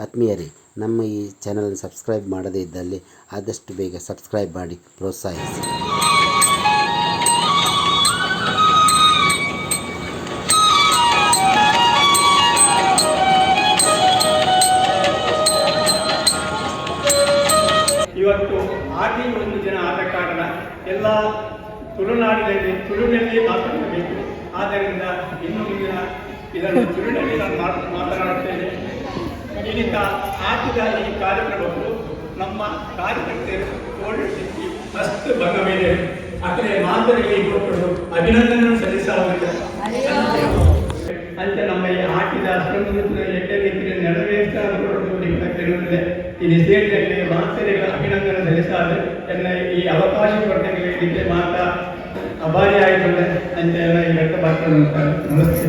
ಆತ್ಮೀಯರೇ, ನಮ್ಮ ಈ ಚಾನಲನ್ನು ಸಬ್ಸ್ಕ್ರೈಬ್ ಮಾಡದೇ ಇದ್ದಲ್ಲಿ ಆದಷ್ಟು ಬೇಗ ಸಬ್ಸ್ಕ್ರೈಬ್ ಮಾಡಿ ಪ್ರೋತ್ಸಾಹಿಸಿ. ಇವತ್ತು ಆಗಿ ಒಂದು ದಿನ ಆದ ಕಾರಣ ಎಲ್ಲ ತುಳುನಾಡಿನಲ್ಲಿ, ತುಳುನಲ್ಲಿ ಮಾತನಾಡಬೇಕು ಆದ್ದರಿಂದ ಇನ್ನು ಮುಂದಿನ ಇದನ್ನು ತುಳುನಲ್ಲಿ ನಾನು ಮಾತ್- ಮಾತನಾಡುತ್ತೇನೆ. ಇಲ್ಲಿಂದ ಆಟದ ಈ ಕಾರ್ಯಕ್ರಮವು ನಮ್ಮ ಕಾರ್ಯಕರ್ತರು ಓಡಿಸಿ ಅಷ್ಟು ಭಾಗವಿದೆ ಆದರೆ ಮಾತರಿಗೆ ಕೊಟ್ಟರು ಅಭಿನಂದನೆ ಸಲ್ಲಿಸಲಾಗಿದೆ. ಅಂತ ನಮ್ಮ ಈ ಆಟಿದ ಅಷ್ಟೊಂದು ಎಟ್ಟ ರೀತಿಯಲ್ಲಿ ನೆರವೇರಿಸಲು ನಿಮ್ಮ ತಿಳಿದಿದೆ ಇಲ್ಲಿ ಸೇರಿದಲ್ಲಿ ಮಾತರಿಗೆ ಅಭಿನಂದನೆ ಸಲ್ಲಿಸಾದ ಎನ್ನ ಈ ಅವಕಾಶ ಕೊಟ್ಟಂಗೆ ಇದಕ್ಕೆ ಅಭಾರಿ ಆಯಿತು ಅಂತ ಎಲ್ಲ ಈ ವ್ಯಕ್ತಪಡಿಸ್ತಾರೆ ನಮಸ್ತೆ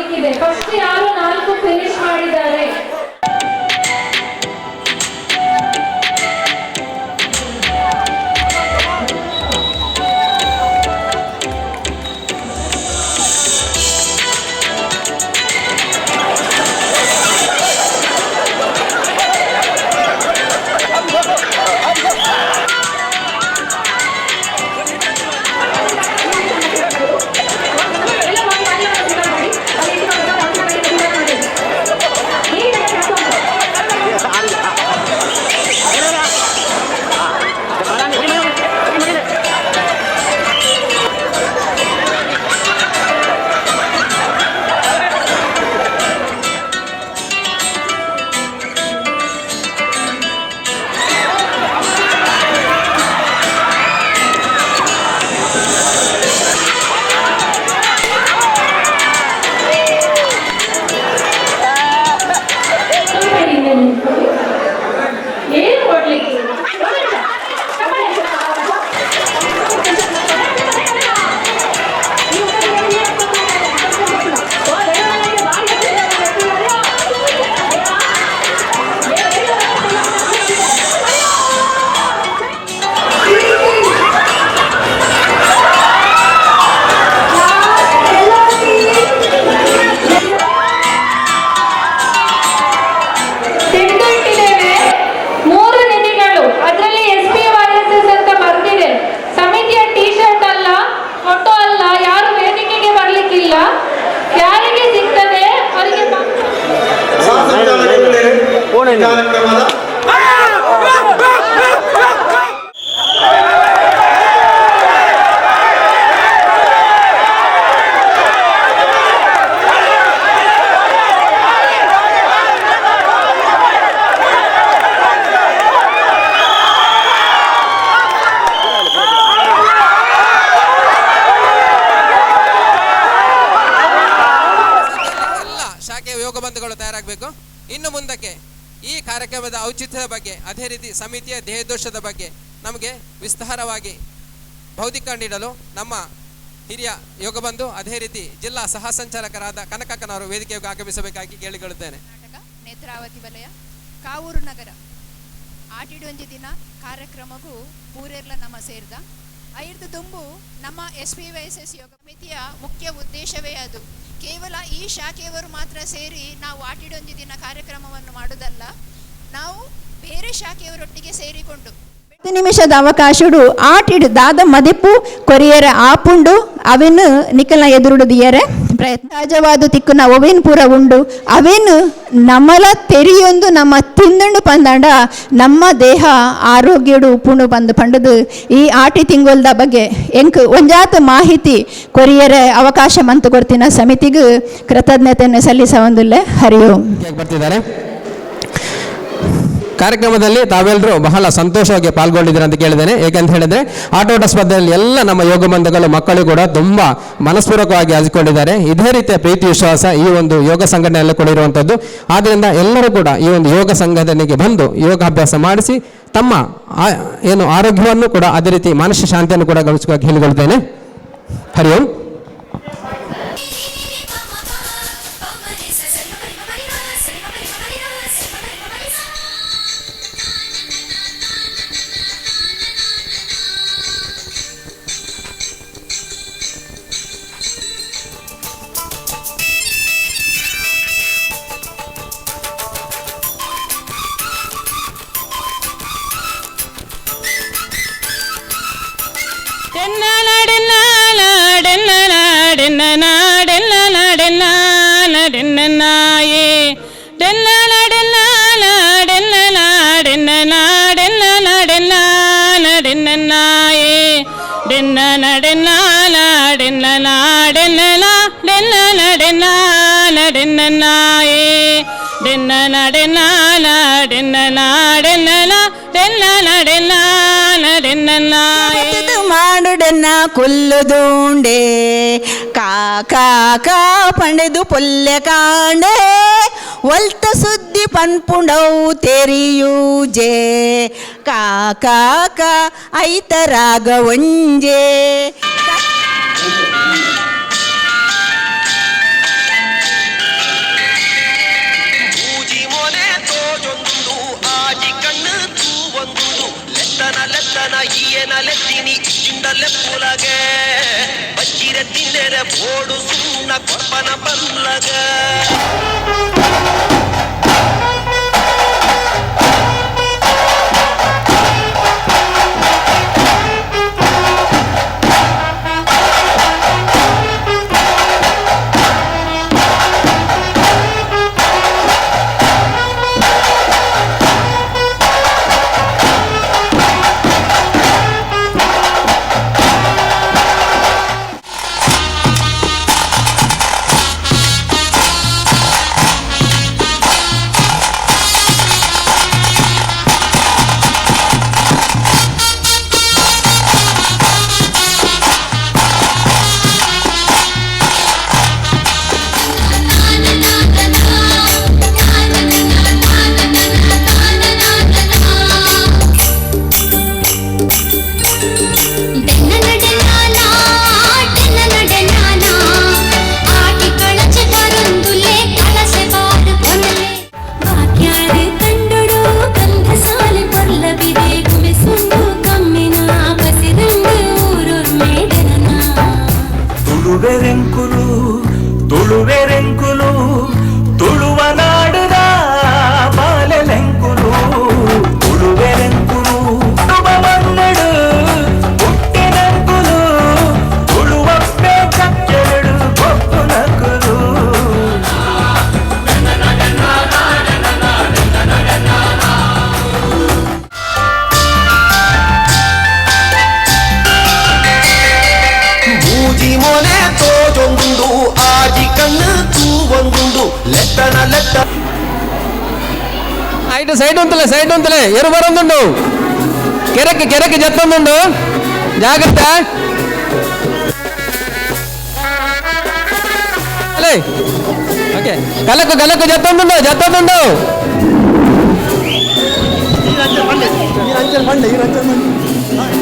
ಮಾಡಲಿಕ್ಕಿದೆ ಫಸ್ಟ್ ಯಾರು ನಾಲ್ಕು ಫಿನಿಶ್ ಮಾಡಿದ್ದಾರೆ? ಕಾರ್ಯಕ್ರಮದ ಶಾಖೆಯ ಯೋಗ ಬಂಧುಗಳು ತಯಾರಾಗಬೇಕು. ಇನ್ನು ಮುಂದಕ್ಕೆ ಈ ಕಾರ್ಯಕ್ರಮದ ಔಚಿತ್ಯದ ಬಗ್ಗೆ, ಅದೇ ರೀತಿ ಸಮಿತಿಯ ದೇಹದೋಷದ ಬಗ್ಗೆ ನಮಗೆ ವಿಸ್ತಾರವಾಗಿ ಬೌದ್ಧಿಕ ನೀಡಲು ನಮ್ಮ ಹಿರಿಯ ಯೋಗ ಬಂಧು, ಅದೇ ರೀತಿ ಜಿಲ್ಲಾ ಸಹ ಸಂಚಾಲಕರಾದ ಕನಕಕ್ಕನವರು ವೇದಿಕೆಗೆ ಆಗಮಿಸಬೇಕಾಗಿ ಕೇಳಿಕೊಳ್ಳುತ್ತೇನೆ. ನೇತ್ರಾವತಿ ವಲಯ, ಕಾವೂರು ನಗರ. ಆಟಿಡೊಂಜಿ ದಿನ ಕಾರ್ಯಕ್ರಮಗೂ ಪೂರೆರ್ಲ ನಮ್ಮ ಸೇರಿದ. ಐರ್ದು ತುಂಬು ನಮ್ಮ ಎಸ್ ಪಿ ವೈ ಎಸ್ ಯೋಗ ಸಮಿತಿಯ ಮುಖ್ಯ ಉದ್ದೇಶವೇ ಅದು. ಕೇವಲ ಈ ಶಾಖೆಯವರು ಮಾತ್ರ ಸೇರಿ ನಾವು ಆಟಿಡೊಂದಿದ್ದಿನ ದಿನ ಕಾರ್ಯಕ್ರಮವನ್ನು ಮಾಡುವುದಲ್ಲ ನಾವು ಬೇರೆ ಶಾಖೆಯವರೊಟ್ಟಿಗೆ ಸೇರಿಕೊಂಡು ಹತ್ತು ನಿಮಿಷದ ಅವಕಾಶಡು ಆಟಿಡು ದಾದ ಮದಿಪು ಕೊರಿಯರ ಆಪುಂಡು ಅವೆನ್ ನಿಖಲ್ನ ಎದುರುಡು ದಿಯರೆ. ತಿಕ್ಕುನ ಒವೆನ್ ಪೂರ ಉಂಡು. ಅವೆನ್ ನಮ್ಮಲ ತೆರಿಯೊಂದು ನಮ್ಮ ತಿಂದುಂಡು ಪಂದಾಂಡ ನಮ್ಮ ದೇಹ ಆರೋಗ್ಯಡು ಉಪ್ಪುಂಡು ಬಂದು ಪಂಡದು. ಈ ಆಟಿ ತಿಂಗೊಲ್ದ ಬಗ್ಗೆ ಎಂಕ್ ಒಂಜಾತ ಮಾಹಿತಿ ಕೊರಿಯರ ಅವಕಾಶ ಮಂತು ಕೊಡ್ತಿನ ಸಮಿತಿಗೂ ಕೃತಜ್ಞತೆಯನ್ನು ಸಲ್ಲಿಸ ಒಂದುಲ್ಲೆ ಹರಿಯೋ ಬರ್ತಿದ್ದಾರೆ ಕಾರ್ಯಕ್ರಮದಲ್ಲಿ ತಾವೆಲ್ಲರೂ ಬಹಳ ಸಂತೋಷವಾಗಿ ಪಾಲ್ಗೊಂಡಿದ್ದೀರ ಅಂತ ಕೇಳಿದ್ದೇನೆ. ಏಕೆಂತ ಹೇಳಿದ್ರೆ, ಆಟೋಟ ಸ್ಪರ್ಧೆಯಲ್ಲಿ ಎಲ್ಲ ನಮ್ಮ ಯೋಗ ಬಂಧುಗಳು, ಮಕ್ಕಳು ಕೂಡ ತುಂಬಾ ಮನಸ್ಪೂರ್ವಕವಾಗಿ ಹಂಚಿಕೊಂಡಿದ್ದಾರೆ ಇದೇ ರೀತಿಯ ಪ್ರೀತಿ, ವಿಶ್ವಾಸ ಈ ಒಂದು ಯೋಗ ಸಂಘಟನೆಯಲ್ಲಿ ಕೂಡ ಇರುವಂಥದ್ದು ಎಲ್ಲರೂ ಕೂಡ ಈ ಒಂದು ಯೋಗ ಸಂಘಟನೆಗೆ ಬಂದು ಯೋಗಾಭ್ಯಾಸ ಮಾಡಿಸಿ, ತಮ್ಮ ಏನು ಆರೋಗ್ಯವನ್ನು ಕೂಡ ಅದೇ ರೀತಿ ಮಾನಸಿಕ ಶಾಂತಿಯನ್ನು ಕೂಡ ಗಳಿಸುವಾಗಿ ಹೇಳಿಕೊಳ್ತೇನೆ ಹರಿ ಓಂ. டென்னனாயே. டென்னலா டென்னலா டென்னலா டென்னலா டென்னலா டென்னலா டென்னனாயே. டென்னலா டென்னலா டென்னலா டென்னலா டென்னலா டென்னலா டென்னனாயே. டென்னலா டென்னலா டென்னலா டென்னலா டென்னலா டென்னலா டென்னனாயே ಮಾಡುಡನ್ನ ಕೊಲ್ಲುದುಂಡೆ ಕಾಕಾ ಕಾ ಪಂಡೆದು ಪೊಲ್ಲೆ ಕಾಂಡೆ ಒಲ್ತ ಸುದ್ದಿ ಪನ್ಪುಂಡವು ತೆರಿಯೂಜೆ ಕಾಕಾ ಕಾ ಐತರಾಗ ಒಂಜೆ लगा ಸೈಡ್ ಉಂತಲೆ ಸೈಡ್ ಉಂತಲೆ ಎರು ಬರೊಂದುಂಡು ಕೆರೆಕ್ಕೆ ಕೆರೆಕ್ಕೆ ಜತ್ತೊಂದುಂಡು ಜಾಗ್ರತೆ ಅಲೇ ಓಕೆ ಕಲಕು ಕಲಕು ಜತ್ತೊಂದುಂಡು ಜತ್ತೊಂದುಂಡು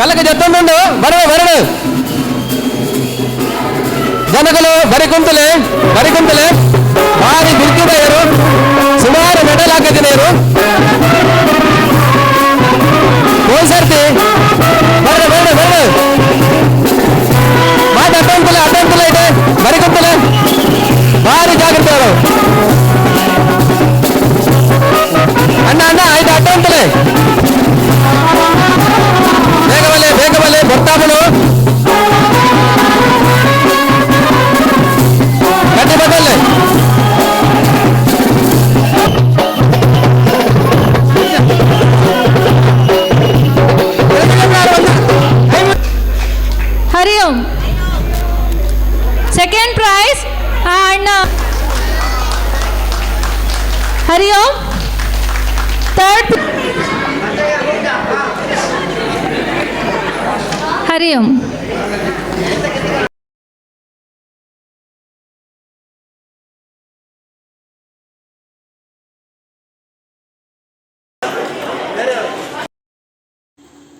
ಕಲಕು ಜತ್ತೊಂದುಂಡು ಬರಡು ಬರಡು ಜನಗಳು ಬರಿ ಕುಂತಲೆ ಬರಿ ಕುಂತಲೆ ಭಾರಿ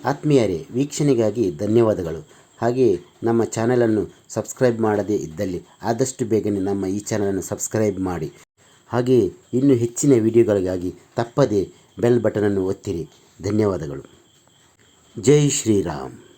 ಆತ್ಮೀಯರೇ, ವೀಕ್ಷಣೆಗಾಗಿ ಧನ್ಯವಾದಗಳು. ಹಾಗೆಯೇ ನಮ್ಮ ಚಾನಲನ್ನು ಸಬ್ಸ್ಕ್ರೈಬ್ ಮಾಡದೇ ಇದ್ದಲ್ಲಿ ಆದಷ್ಟು ಬೇಗನೆ ನಮ್ಮ ಈ ಚಾನಲನ್ನು ಸಬ್ಸ್ಕ್ರೈಬ್ ಮಾಡಿ. ಹಾಗೆಯೇ ಇನ್ನೂ ಹೆಚ್ಚಿನ ವಿಡಿಯೋಗಳಿಗಾಗಿ ತಪ್ಪದೇ ಬೆಲ್ ಬಟನನ್ನು ಒತ್ತಿರಿ. ಧನ್ಯವಾದಗಳು. ಜೈ ಶ್ರೀರಾಮ್.